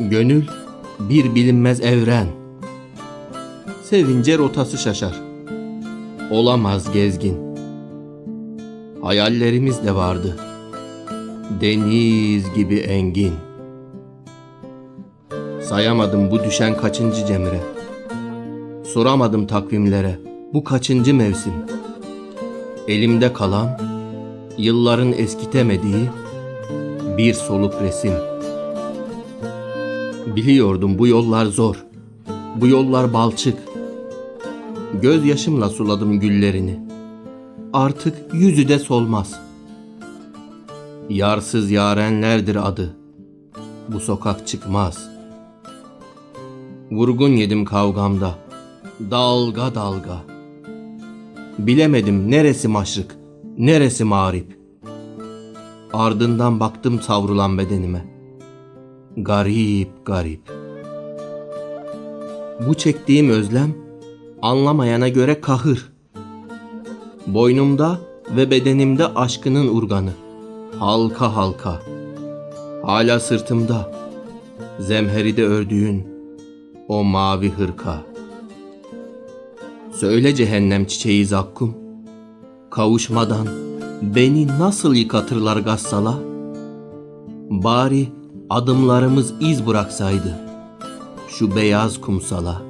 Gönül bir bilinmez evren. Sevince rotası şaşar. Olamaz gezgin. Hayallerimiz de vardı. Deniz gibi engin. Sayamadım bu düşen kaçıncı cemre. Soramadım takvimlere bu kaçıncı mevsim. Elimde kalan yılların eskitemediği bir soluk resim. Biliyordum bu yollar zor. Bu yollar balçık. Gözyaşımla suladım güllerini. Artık yüzü de solmaz. Yarsız yarenlerdir adı. Bu sokak çıkmaz. Vurgun yedim kavgamda. Dalga dalga. Bilemedim neresi maşrık, neresi mağrip. Ardından baktım savrulan bedenime. Garip garip. Bu çektiğim özlem anlamayana göre kahır. Boynumda ve bedenimde aşkının urganı. Halka halka. Hala sırtımda. Zemheride ördüğün o mavi hırka. Söyle cehennem çiçeği zakkum. Kavuşmadan beni nasıl yıkatırlar gassala? Bari adımlarımız iz bıraksaydı şu beyaz kumsala.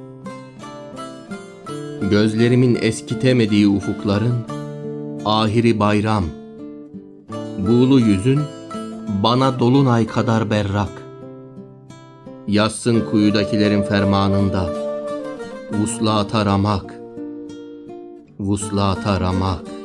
Gözlerimin eskitemediği ufukların ahiri bayram. Buğulu yüzün bana dolunay kadar berrak. Yatsın kuyudakilerin fermanında. Vuslata ramak. Vuslata ramak.